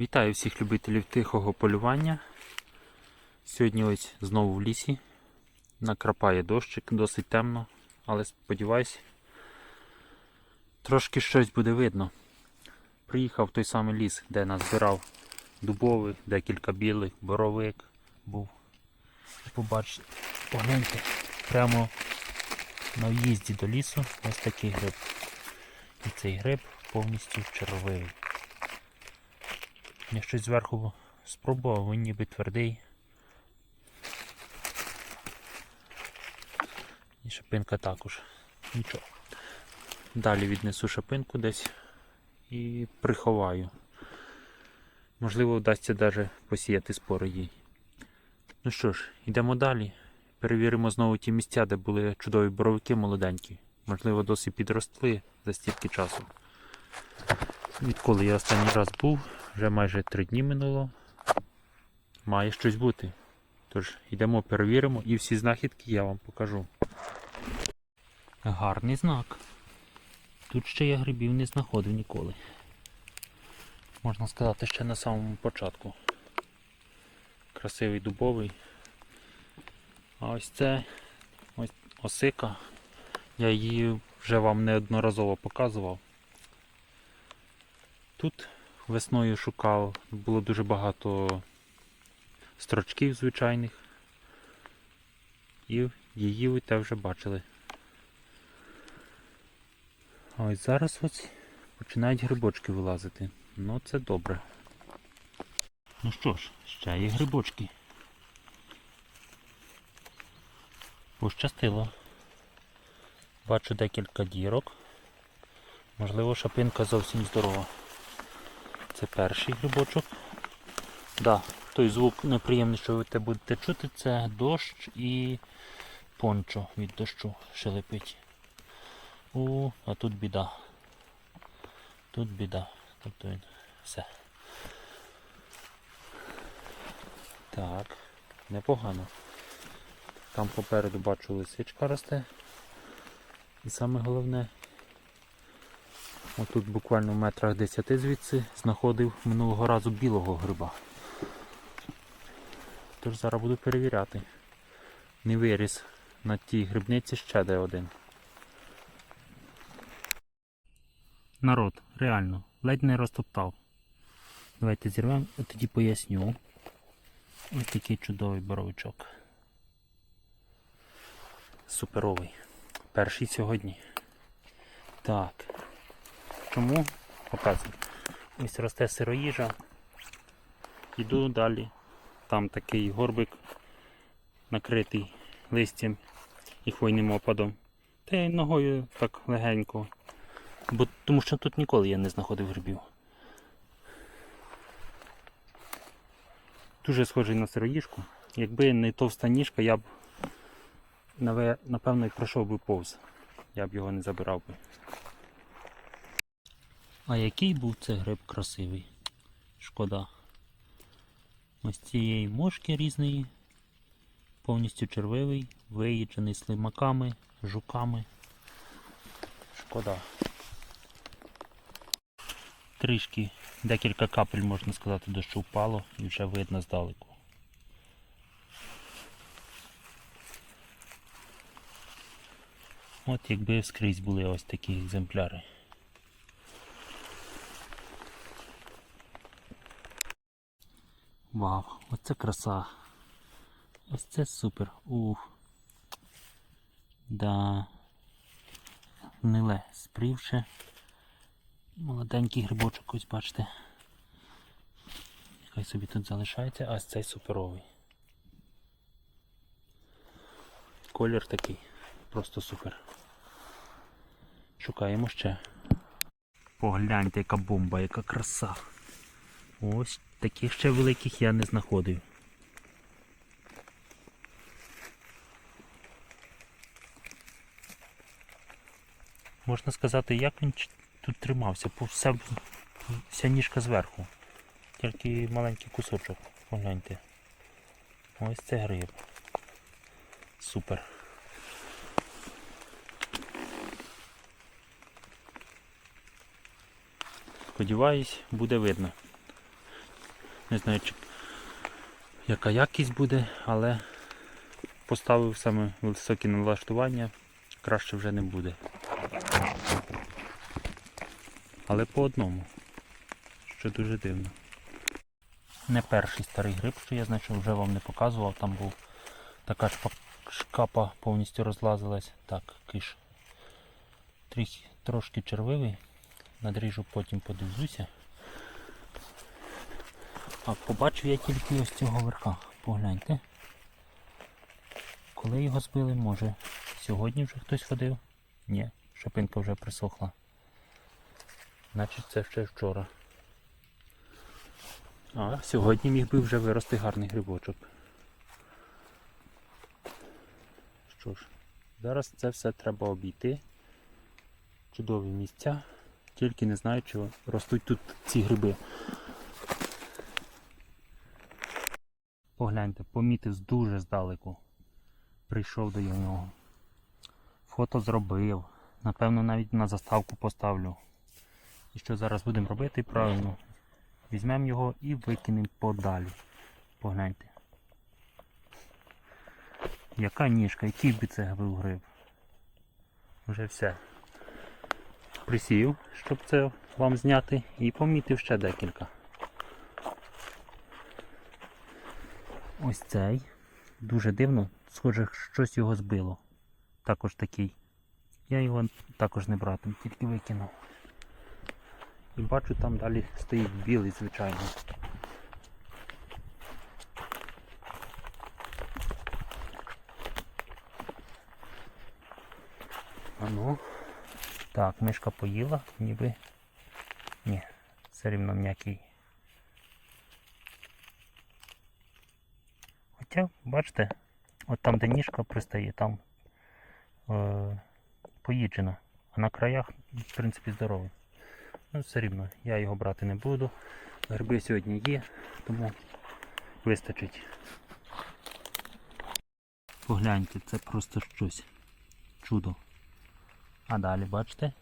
Вітаю всіх любителів тихого полювання. Сьогодні ось знову в лісі. Накрапає дощик, досить темно, але сподіваюсь, трошки щось буде видно. Приїхав в той самий ліс, де нас збирав дубовий, декілька білих, боровик був. Побачите, погляньте, прямо на в'їзді до лісу ось такий гриб. І цей гриб повністю червивий. Я щось зверху спробував, він ніби твердий. І шипинка також. Нічого. Далі віднесу шипинку десь і приховаю. Можливо, вдасться навіть посіяти спори їй. Ну що ж, йдемо далі. Перевіримо знову ті місця, де були чудові боровики молоденькі. Можливо, досі підросли за стільки часу. Відколи я останній раз був, вже майже три дні минуло. Має щось бути. Тож, йдемо, перевіримо і всі знахідки я вам покажу. Гарний знак. Тут ще я грибів не знаходив ніколи. Можна сказати, ще на самому початку. Красивий дубовий. А ось це ось осика. Я її вже вам неодноразово показував. Тут весною шукав, було дуже багато строчків звичайних. І її ви те вже бачили. Ось зараз ось починають грибочки вилазити. Ну це добре. Ну що ж, ще є грибочки. Пощастило. Бачу декілька дірок. Можливо, шапинка зовсім здорова. Це перший грибочок. Да, той звук неприємний, що ви те будете чути, це дощ і пончо від дощу шелепить. У, а тут біда. Тут біда. Тобто він все. Так, непогано. Там попереду бачу лисичка росте. І саме головне, отут буквально в метрах 10 звідси знаходив минулого разу білого гриба. Тож зараз буду перевіряти. Не виріс на тій грибниці ще де один. Народ, реально, ледь не розтоптав. Давайте зірвемо, а тоді поясню. Ось такий чудовий боровичок. Суперовий. Перший сьогодні. Так. Чому? Показую. Ось росте сироїжа. Йду далі. Там такий горбик накритий листям і хвойним опадом. Та й ногою так легенько. Бо, тому що тут ніколи я не знаходив грибів. Дуже схожий на сироїжку. Якби не товста ніжка, я б напевно пройшов би повз. Я б його не забирав би. А який був це гриб красивий? Шкода. Ось цієї мошки різної, повністю червивий, виїджений слимаками, жуками. Шкода. Трішки, декілька капель, можна сказати, дощу впало і вже видно здалеку. От якби скрізь були ось такі екземпляри. Вау, оце краса. Ось це супер. Ух. Да. Гниле спрівше. Молоденький грибочок, ось бачите. Нехай собі тут залишається, а ось цей суперовий. Колір такий. Просто супер. Шукаємо ще. Погляньте, яка бомба, яка краса. Ось таких ще великих я не знаходив. Можна сказати, як він тут тримався, вся, вся ніжка зверху. Тільки маленький кусочок. Погляньте. Ось це гриб. Супер. Сподіваюсь, буде видно. Не знаю, чи, яка якість буде, але поставив саме високі налаштування, краще вже не буде. Але по одному, що дуже дивно. Не перший старий гриб, що я знайшов, вже вам не показував, там був така шкапа повністю розлазилась. Так, киш. Трохи, трошки червивий. Надріжу, потім подивлюся. А побачив я тільки ось цього верха. Погляньте. Коли його збили, може сьогодні вже хтось ходив? Ні, шапинка вже присохла. Значить це ще вчора. А сьогодні міг би вже вирости гарний грибочок. Що ж, зараз це все треба обійти. Чудові місця. Тільки не знаю, чи ростуть тут ці гриби. Погляньте, помітив дуже здалеку. Прийшов до нього. Фото зробив. Напевно, навіть на заставку поставлю. І що зараз будемо робити правильно? Візьмемо його і викинемо подалі. Погляньте. Яка ніжка, який би це гриб. Вже все. Присів, щоб це вам зняти, і помітив ще декілька. Ось цей. Дуже дивно, схоже, щось його збило. Також такий. Я його також не братиму, тільки викинув. І бачу, там далі стоїть білий, звичайно. А ну. Так, мишка поїла, ніби. Ні, все рівно м'який. Хоча, бачите, от там, де ніжка пристає, там е, поїджена. А на краях, в принципі, здоровий. Ну, все рівно, я його брати не буду. Гриби сьогодні є, тому вистачить. Погляньте, це просто щось. Чудо. А далі, бачите?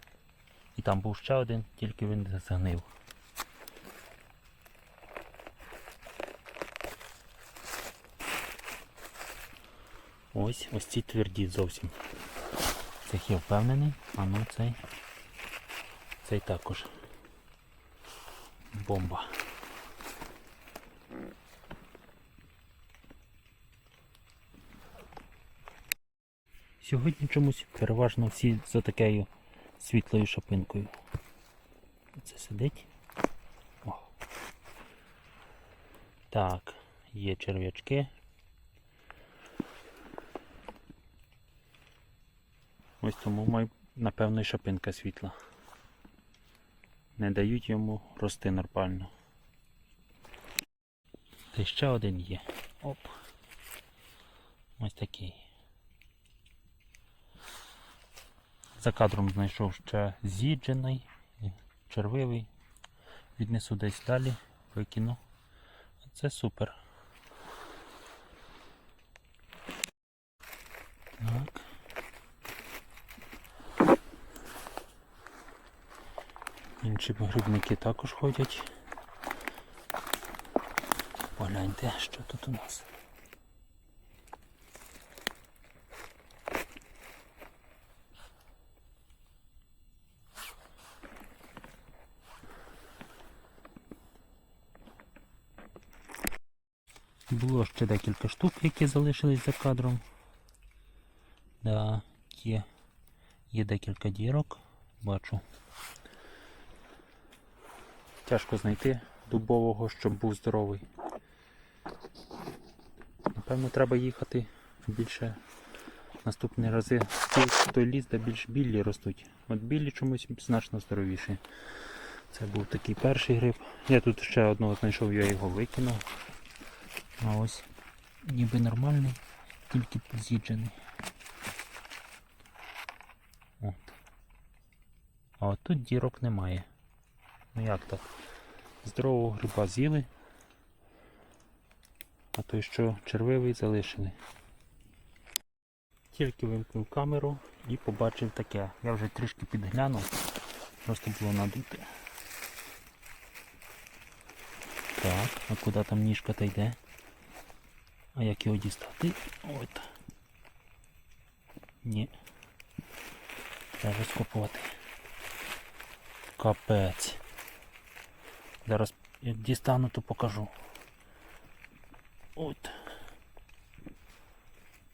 І там був ще один, тільки він загнив. Ось, ось ці тверді зовсім. Цих я впевнений, а ну цей. Цей також. Бомба. Сьогодні чомусь переважно всі за такою світлою шапинкою. Це сидить. О. Так, є черв'ячки. Ось тому напевно, і шапинка світла. Не дають йому рости нормально. Та ще один є. Оп. Ось такий. За кадром знайшов ще з'їджений, червивий. Віднесу десь далі, викину. Це супер. Так. Інші грибники також ходять. Погляньте, що тут у нас. Було ще декілька штук, які залишились за кадром. Да, є, є декілька дірок, бачу. Тяжко знайти дубового, щоб був здоровий. Напевно, треба їхати більше наступні рази в той ліс, де більш білі ростуть. От білі чомусь значно здоровіші. Це був такий перший гриб. Я тут ще одного знайшов, я його викинув. А ось ніби нормальний, тільки з'їджений. От. А от тут дірок немає. Ну як так? Здорового гриба з'їли, а той, що червивий, залишили. Тільки вимкнув камеру і побачив таке. Я вже трішки підглянув, просто було надуте. Так, а куди там ніжка та йде? А як його дістати? От. Ні. Треба скопувати. Капець. Зараз дістану, то покажу. От.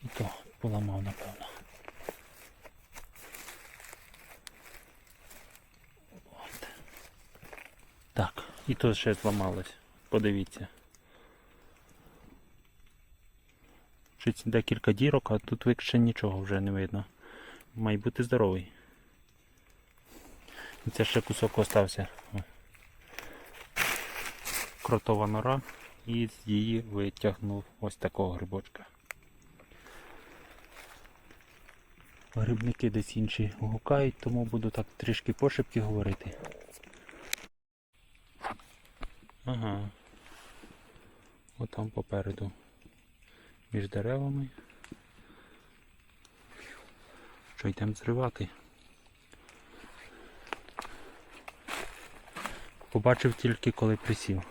І то поламав, напевно. От. Так, і тут ще зламалось. Подивіться. Чуть декілька дірок, а тут ще нічого вже не видно. Має бути здоровий. І це ще кусок остався. Кротова нора і з її витягнув ось такого грибочка. Грибники десь інші гукають, тому буду так трішки пошепки говорити. Ага. Отам попереду. Між деревами. Що йдемо зривати? Побачив тільки коли присів.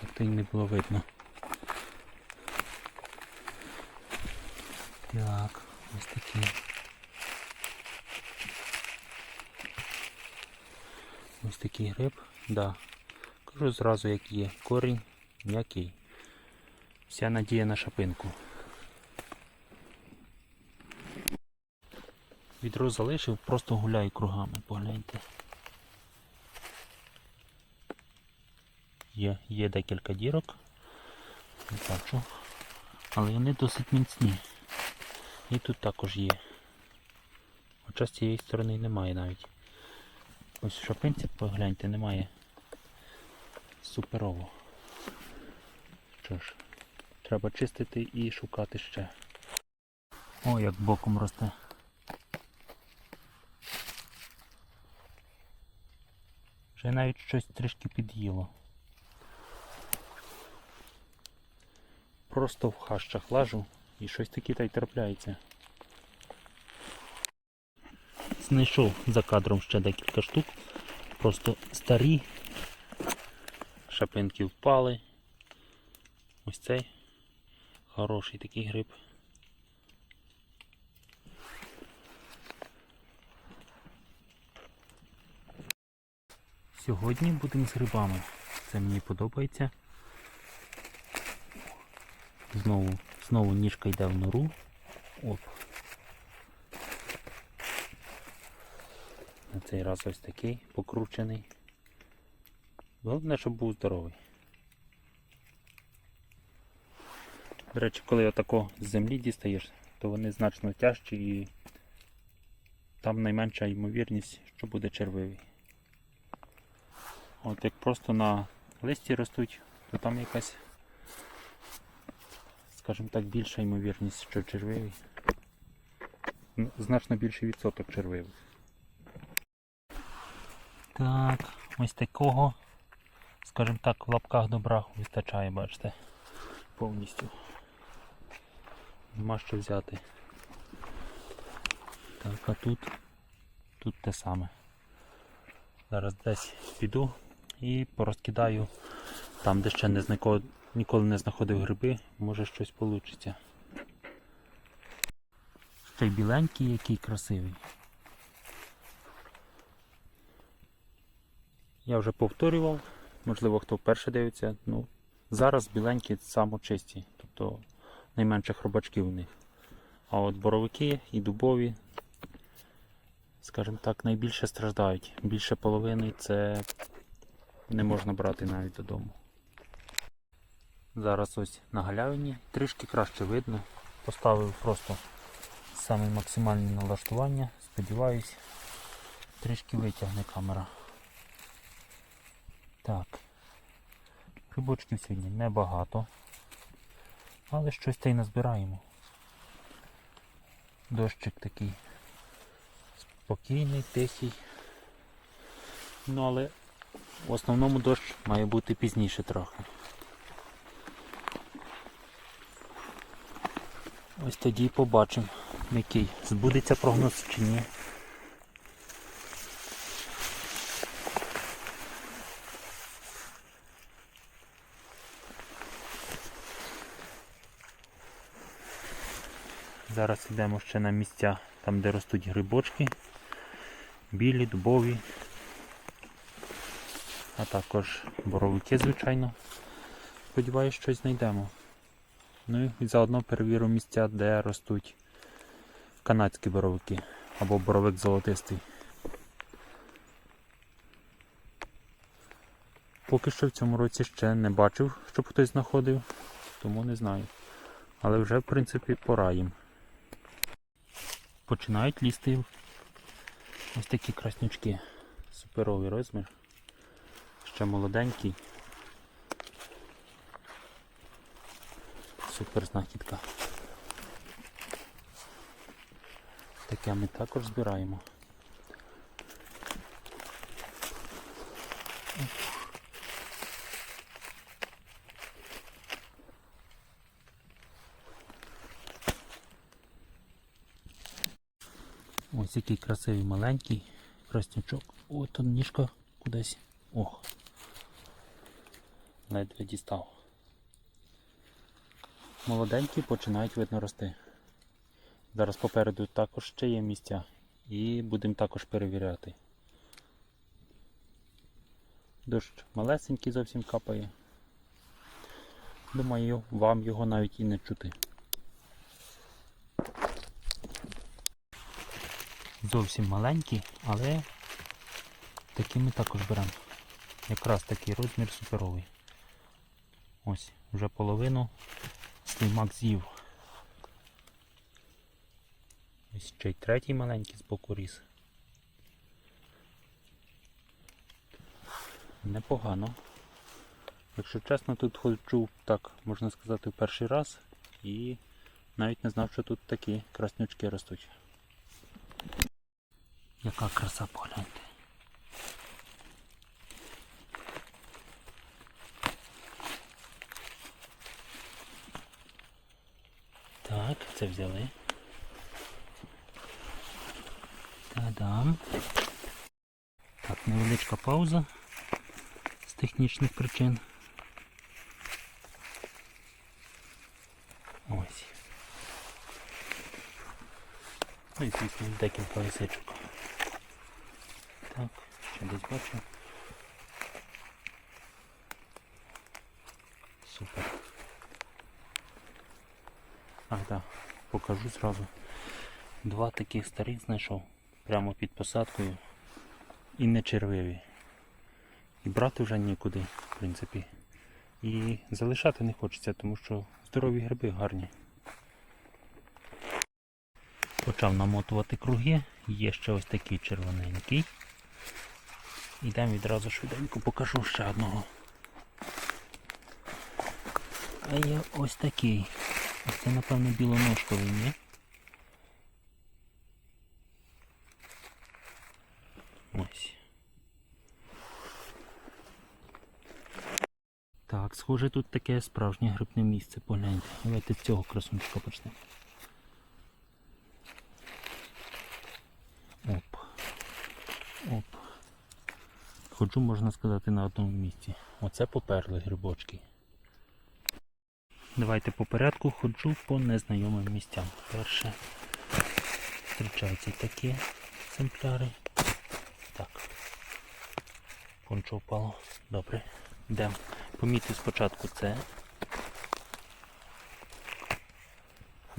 Так й не було видно. Так, ось такі. Ось такий гриб, да. Кажу зразу як є. Корінь м'який. Вся надія на шапинку. Відро залишив, просто гуляю кругами, погляньте. Є, є декілька дірок. Не бачу. Але вони досить міцні. І тут також є. Хоча з цієї сторони немає навіть. Ось в шапинці, погляньте, немає. Суперово. Що ж, треба чистити і шукати ще. О, як боком росте. Вже навіть щось трішки під'їло. Просто в хащах лажу і щось таке та й трапляється. Знайшов за кадром ще декілька штук. Просто старі. Шапинки впали. Ось цей хороший такий гриб. Сьогодні будемо з грибами. Це мені подобається. Знову, знову ніжка йде в нору. Оп. На цей раз ось такий покручений. Головне, щоб був здоровий. До речі, коли отако з землі дістаєш, то вони значно тяжчі і там найменша ймовірність, що буде червивий. От як просто на листі ростуть, то там якась, скажімо так, більша ймовірність, що червивий. Ну, Значно більший відсоток червивих. Так, ось такого, скажімо так, в лапках добра вистачає, бачите, повністю. Нема що взяти. Так, а тут, тут те саме. Зараз десь піду і порозкидаю там, де ще не знако- ніколи не знаходив гриби, може щось вийде. Ще й біленький, який красивий. Я вже повторював, можливо хто вперше дивиться. Ну, зараз біленькі самочисті, тобто найменше хробачків у них. А от боровики і дубові, скажімо так, найбільше страждають. Більше половини це не можна брати навіть додому. Зараз ось на галявині трішки краще видно. Поставив просто саме максимальне налаштування. Сподіваюсь, трішки витягне камера. Так. Грибочків сьогодні небагато. Але щось та й назбираємо. Дощик такий спокійний, тихий. Ну але в основному дощ має бути пізніше трохи. Ось тоді побачимо, який збудеться прогноз чи ні. Зараз йдемо ще на місця, там де ростуть грибочки, білі, дубові, а також боровики, звичайно. Сподіваюсь, щось знайдемо. Ну і заодно перевірю місця, де ростуть канадські боровики або боровик золотистий. Поки що в цьому році ще не бачив, щоб хтось знаходив, тому не знаю. Але вже в принципі пора їм. Починають лізти ось такі краснючки. Суперовий розмір. Ще молоденький. Супер знахідка. Таке ми також збираємо. Ось який красивий маленький краснячок. О, тут ніжка кудись. Ох. Ледве дістав. Молоденькі починають видно рости. Зараз попереду також ще є місця і будемо також перевіряти. Дощ малесенький зовсім капає. Думаю, вам його навіть і не чути. Зовсім маленькі, але такі ми також беремо. Якраз такий розмір суперовий. Ось, вже половину слимак з'їв. Ось ще й третій маленький з боку ріс. Непогано. Якщо чесно, тут ходжу так, можна сказати, в перший раз і навіть не знав, що тут такі краснючки ростуть. Яка краса погляньте. Так, це взяли. Та-дам. Так, невеличка пауза з технічних причин. Ось. Ну і звісно декілька лисичок. Так, ще десь бачу. Супер. А, так, покажу зразу. Два таких старих знайшов прямо під посадкою і не червиві. І брати вже нікуди, в принципі. І залишати не хочеться, тому що здорові гриби гарні. Почав намотувати круги, є ще ось такий червоненький. Йдемо відразу швиденько покажу ще одного. А є ось такий. Ось це, напевно, білоножковий, ні? Ось. Так, схоже, тут таке справжнє грибне місце, погляньте. Давайте цього красунчика почнемо. Оп. Оп. Ходжу, можна сказати, на одному місці. Оце поперли грибочки. Давайте по порядку ходжу по незнайомим місцям. Перше зустрічаються такі екземпляри. Так. Пончо впало. Добре. Йдемо. Помітив спочатку це.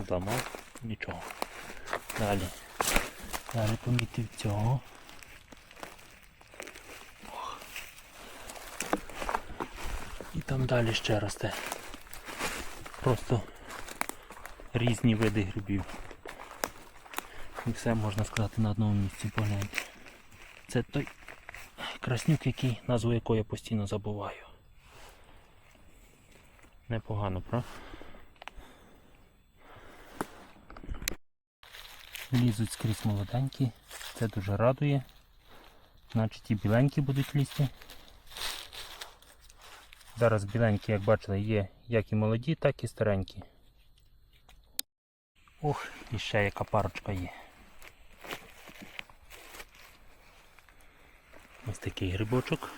Зламав. Нічого. Далі. Далі помітив цього. Ох. І там далі ще росте. Просто різні види грибів. І все можна сказати на одному місці, погляньте. Це той краснюк, який, назву якого я постійно забуваю. Непогано, правда? Лізуть скрізь молоденькі, це дуже радує. Значить і біленькі будуть лізти. Зараз біленькі, як бачили, є як і молоді, так і старенькі. Ох, і ще яка парочка є. Ось такий грибочок.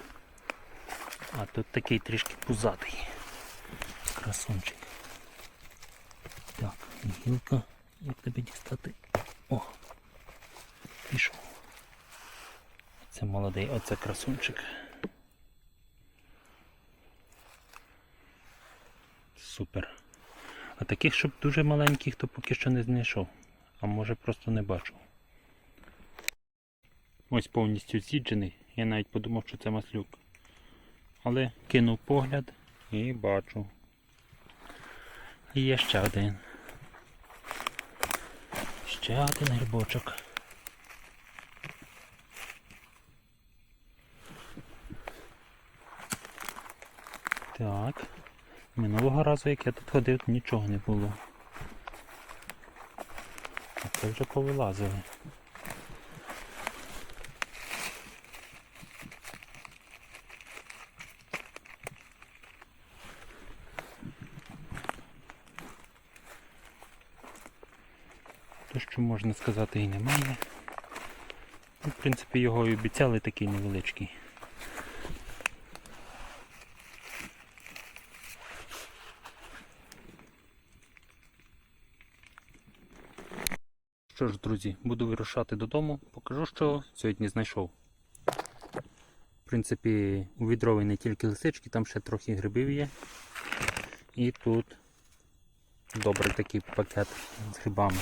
А тут такий трішки пузатий. Красунчик. Так, гілка Як тебе дістати? О! Пішов. Це молодий, оце красунчик. Супер. А таких, щоб дуже маленьких, то поки що не знайшов. А може просто не бачу. Ось повністю з'їджений. Я навіть подумав, що це маслюк. Але кинув погляд і бачу. І є ще один. Ще один грибочок. Так. Минулого разу, як я тут ходив, нічого не було. А це вже повилазили. То, що можна сказати, і немає. Ну, В принципі, його і обіцяли такий невеличкий. Що ж, друзі, буду вирушати додому, покажу, що сьогодні знайшов. В принципі, у відрові не тільки лисички, там ще трохи грибів є. І тут добрий такий пакет з грибами.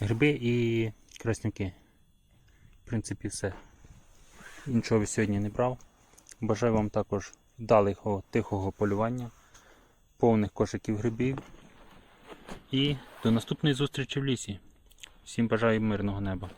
Гриби і краснюки. В принципі, все. Нічого сьогодні не брав. Бажаю вам також вдалого тихого полювання, повних кошиків грибів. І до наступної зустрічі в лісі. Всім бажаю мирного неба.